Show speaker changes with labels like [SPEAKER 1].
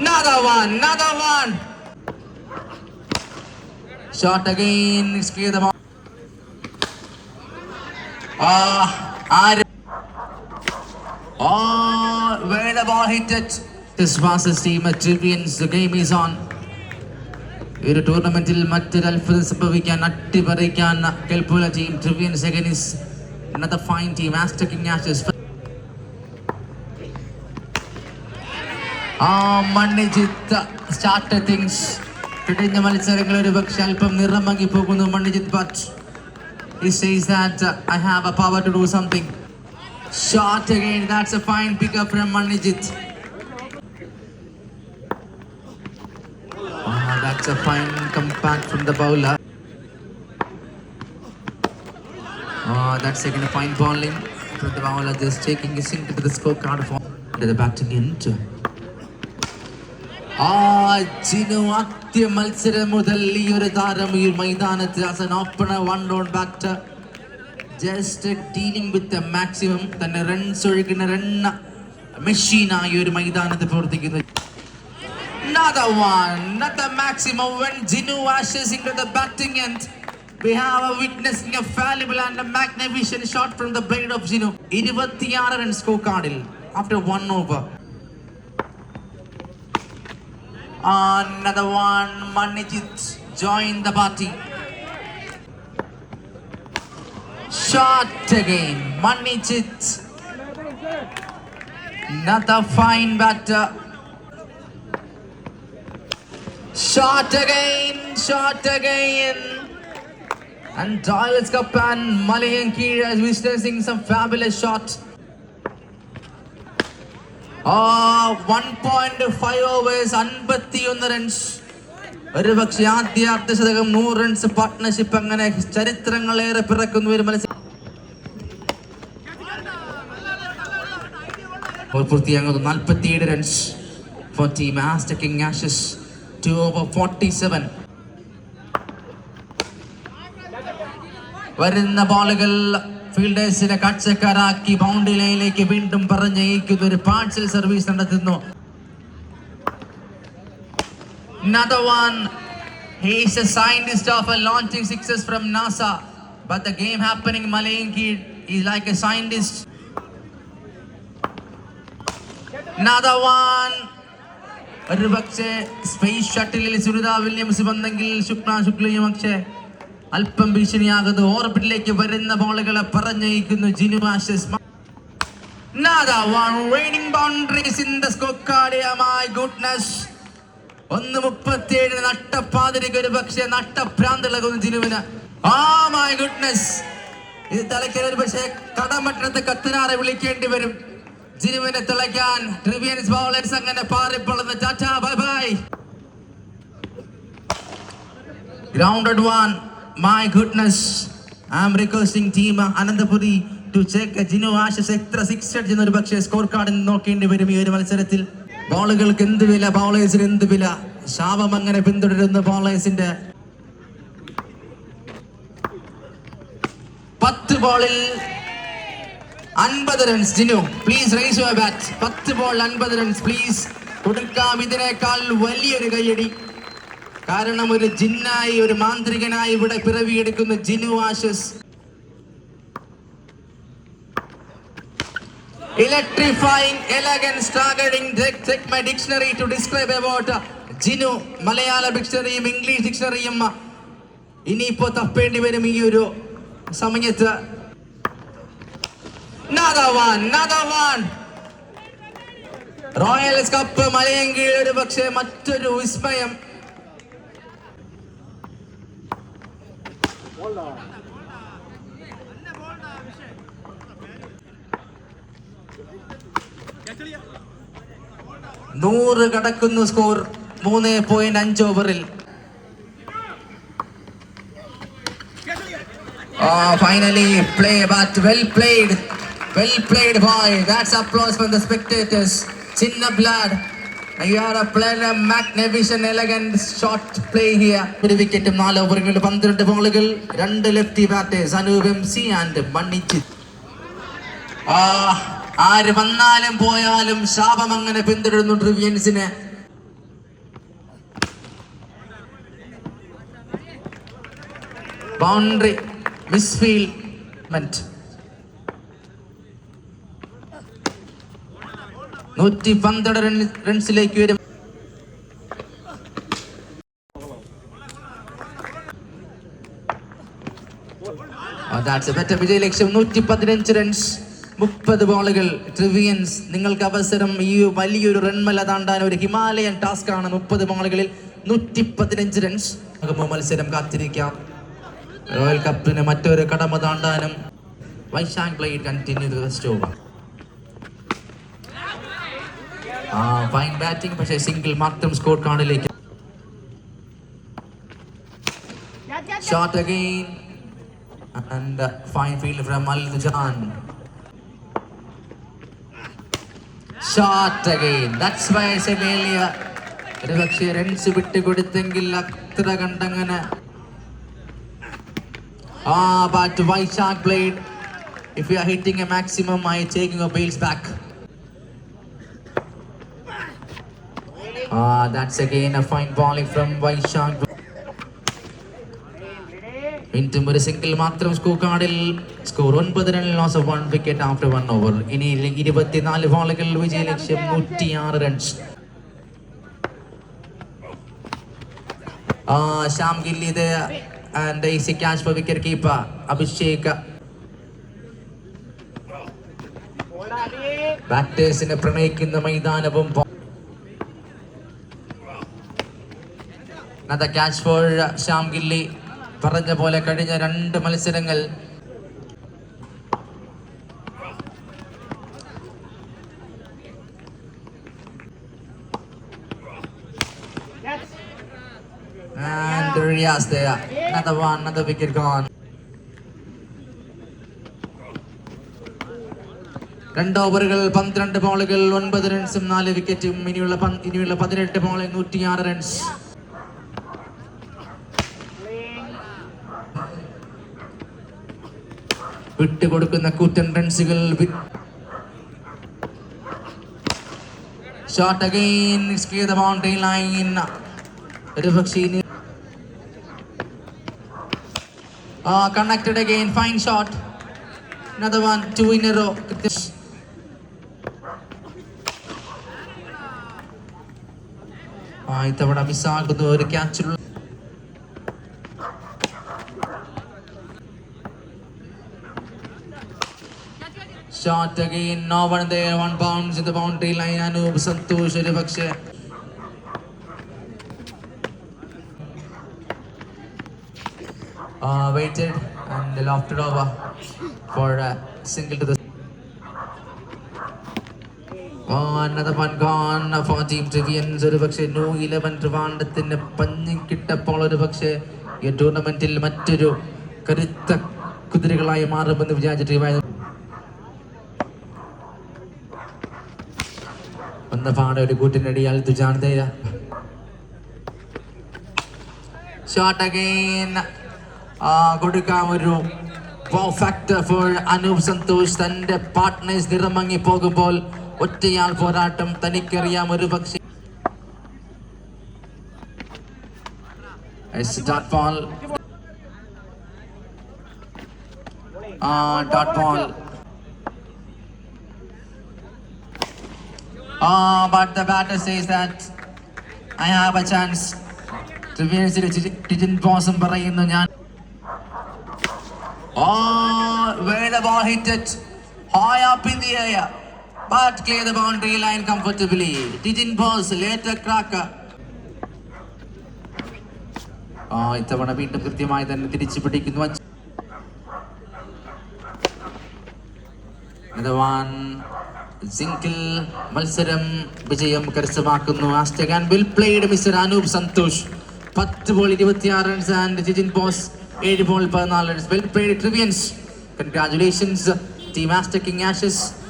[SPEAKER 1] Another one, another one. Shot again. It's clear the ball. Ah, ആര് Oh, where the ball hit it. This fastest team at Trivians. The game is on. ഈ ഒരു ടൂർണമെന്റിൽ മറ്റൊരു അത്ഭുതം സംഭവിക്കാൻ അട്ടിപറിക്കാൻ കെൽപ്പുള്ള team ട്രിവിയൻസ് against another fine team Aztec Ignatius ആ മണ്ണിജിത്ത് start things കഴിഞ്ഞ മത്സരങ്ങൾ ഒരു പക്ഷെ അല്പം നിറമങ്ങി പോകുന്നു മണ്ണിജിത്ത് but he says that uh, I have a power to do something shot again that's a fine pickup from Manijit Ah, that's a fine comeback from the bowler Ah, that's again a fine bowling from the bowler just taking his into the scorecard for the batting end ആ ചിനു ആദ്യ മത്സരം മുതൽ ഈ ഒരു താരം ഈ മൈതാനത്തിൽ as an opener one down batter just dealing with maximum തന്നെ runs ഒഴുകുന്ന റണ്ണ മെഷീനായി ഒരു മൈതാനത്ത് പ്രവർത്തിക്കുന്നു Another one, another maximum when Jinu ashes into the batting end. We have a witnessing a valuable and a magnificent shot from the blade of Jinu. 26 runs കാർഡിൽ after one over. Another one, Manijit joined the party. Shot again, Manijit. Another fine batter. Shot again, shot again. And Doyle's Cup and Malayan Kira is witnessing some fabulous shot. ആ one point five overs അൻപത്തിയൊന്ന് runs ആദ്യ നൂറ് runs partnership അങ്ങനെ ചരിത്രങ്ങളേറെ പിറക്കുന്ന ഒരു മത്സരം runs four team Ashes over forty seven വരുന്ന ബോളുകൾ ഫീൽഡേഴ്സിനെ കാഴ്ചക്കാരാക്കി ബൗണ്ടറി ലൈനിലേക്ക് വീണ്ടും പറഞ്ഞയക്കുന്ന ഒരു പാഴ്സൽ സർവീസ് നടത്തുന്നു Another one. He's a scientist of a launching sixes from NASA. But the game happening in Malayinki is like a scientist. Another one. ഒരു പക്ഷേ സ്പേസ് ഷട്ടിലിൽ സുനിത വില്യംസ് വന്നെങ്കിൽ ശുക്ല ശുക്ലയും പക്ഷേ അല്പം ഭീഷണിയാകുന്നു ഓർബിറ്റിലേക്ക് വരുന്ന ബോളുകളെ പറഞ്ഞയക്കുന്നു ജിനുവാഷസ് Another one ആ കത്തനാറെ വിളിക്കേണ്ടി വരും. ജിനുവിനെ തിളയ്ക്കാൻ ട്രിവിയൻസ് ബൗളേഴ്സ് അങ്ങനെ പാറിപ്പൊള്ളുന്ന tata bye bye grounded one goodness I am requesting team Ananthapuri to check Jinu Ashes എത്ര സിക്സ് അടിച്ചെന്ന് ഒരു പക്ഷേ സ്കോർ കാർഡിൽ നോക്കേണ്ടി വരും ഈ ഒരു മത്സരത്തിൽ ബോളുകൾക്ക് എന്ത് വില ബോളേഴ്സിന് എന്ത് വില? ശാപം അങ്ങനെ പിന്തുടരുന്ന ബോളേഴ്സിന്റെ പത്ത് ബോളിൽ അൻപത് runs Jinu please rise your bat പത്ത് ബോൾ അൻപത് റൺസ് പ്ലീസ് കൊടുക്കാം. ഇതിനേക്കാൾ വലിയൊരു കയ്യടി. കാരണം ഒരു ജിന്നായി ഒരു മാന്ത്രികനായി ഇവിടെ പിറവിയെടുക്കുന്ന Jinu Ashes electrifying. Take, take my dictionary to describe uh, Jinu Malayala ഡിക്ഷണറിയും English ഡിക്ഷണറിയും ഇനിയിപ്പോ തപ്പേണ്ടി വരും ഈ ഒരു സമയത്ത്. റോയൽസ് കപ്പ് മലയെങ്കിൽ ഒരു പക്ഷേ മറ്റൊരു വിസ്മയം നൂറ് കടക്കുന്നു സ്കോർ മൂന്ന് പോയിന്റ് അഞ്ച് ഓവറിൽ finally play but well played well played boy that's applause from the spectators Chinna ബ്ലാഡ് You അയ്യാർ മാഗ്നവിഷൻ എലഗന്റ് ഷോട്ട് പ്ലേ ഹിയർ ഒരു വിക്കറ്റും നാല് ഓവറുകൾ 12 ബോളുകൾ രണ്ട് lefty batters Anoop M C and Mannijith ആര് വന്നാലും പോയാലും ശാപം അങ്ങനെ പിന്തുടരുന്നു ട്രിവിയൻസിനെ. ബൗണ്ടറി മിസ്ഫീൽമെന്റ് നൂറ്റി പന്ത്രണ്ട് റൺ റൺസിലേക്ക് വരും. വിജയ ലക്ഷ്യം നൂറ്റി പതിനഞ്ച് റൺസ് മുപ്പത് ബോളുകൾ. ട്രിവിയൻസ് നിങ്ങൾക്ക് അവസരം ഈ വലിയൊരു റൺമല താണ്ടാൻ ഒരു ഹിമാലയൻ ടാസ്ക് ആണ്. മുപ്പത് ബോളുകളിൽ നൂറ്റി പതിനഞ്ച് റൺസ് മത്സരം കാത്തിരിക്കാം. റോയൽ കപ്പിന് മറ്റൊരു കടമ താണ്ടാനും. Vaishakh plate continue first over fine batting പക്ഷേ സിംഗിൾ മാത്രം score കാർഡിലേക്ക് shot again and fine field from Al Jan shot again that's why സെമേലിയ ഒരു പക്ഷേ റൺസ് വിട്ട് കൊടുത്തെങ്കിൽ അത്ര കണ്ടങ്ങനെ ആ but Vaishakh played if you are hitting a maximum I taking a bails back Ah, that's again a fine volley from Vaishak. വീണ്ടും ഒരു single മാത്രം score കാർഡിൽ score ഒൻപത് run loss of one wicket after one over ഇനി ഇരുപത്തിനാല് ബോളുകൾ വിജയ ലക്ഷ്യം നൂറ്റിയാറ് റൺസ് ശ്യാം ഗില്ലി ഇത് and easy catch for wicket keeper Abhishek ബാറ്റേഴ്സിനെ പ്രണയിക്കുന്ന മൈതാനവും അത് ക്യാച്ച് ഫോർ ശ്യാം ഗില്ലി. പറഞ്ഞ പോലെ കഴിഞ്ഞ രണ്ട് മത്സരങ്ങൾ. രണ്ട് ഓവറുകൾ പന്ത്രണ്ട് ബോളുകൾ ഒൻപത് റൺസും നാല് വിക്കറ്റും ഇനിയുള്ള ഇനിയുള്ള പതിനെട്ട് ബോളിൽ നൂറ്റിയാറ് റൺസ് വിട്ടുകൊടുക്കുന്ന കൂറ്റൻ റൺസുകൾ shot again the boundary line ഒരു പക്ഷേ ഇനി connected again fine shot another one two in a row. മിസ്സാകുന്നു ഒരു ക്യാച്ചിലുള്ള Shot again, no one there, one bounce in the boundary line. Anub Santosh പക്ഷേ uh, waited and lofted over for a single to the Oh, another one gone for Team Trivians. ഒരു പക്ഷേ new Eleven ട്രിവാണ്ടത്തിന് പഞ്ഞി കിട്ടപ്പോൾ ഒരു പക്ഷേ ഈ ടൂർണമെന്റിൽ മറ്റൊരു കരുത്ത കുതിരകളായി മാറുമെന്ന് വിചാരിച്ചിട്ട് വന്ന പാടെ ഒരു കൂട്ടിനടിയാൽ തുജാൻ തേര. ഷോട്ട് അഗൈൻ കൊടുക്കാം ഒരു പെർഫെക്റ്റ് ഫോർ അനൂപ് സന്തോഷ്. തന്റെ പാർട്ട്നേഴ്സ് നിറമങ്ങി പോകുമ്പോൾ ഒറ്റയാൾ പോരാട്ടം തനിക്കറിയാം ഒരു പക്ഷേ. Dot ball Ah, but the batter says that I have a chance. റിവേഴ്സിൽ ടിജിൻ ബോസം Oh, where the ball hit it high up in the air, but clear the boundary line comfortably. Tijin Boss later cracker. ആ ഇത്തവണ വീണ്ടും കൃത്യമായി തന്നെ തിരിച്ചു പിടിക്കുന്നു ധവാൻ സിംഗിൾ മത്സരം വിജയം കരസ്ഥമാക്കുന്നു. ആസ്റ്റഗാൻ well played mister Anoop Santhosh. പത്ത് ബോൾ ഇരുപത്തിയാറ് റൺസ് ആൻഡ് ജിജിൻ ബോസ് ഏഴ് ബോൾ പതിനാല് runs well played Trivians congratulations team Aster king Ashes.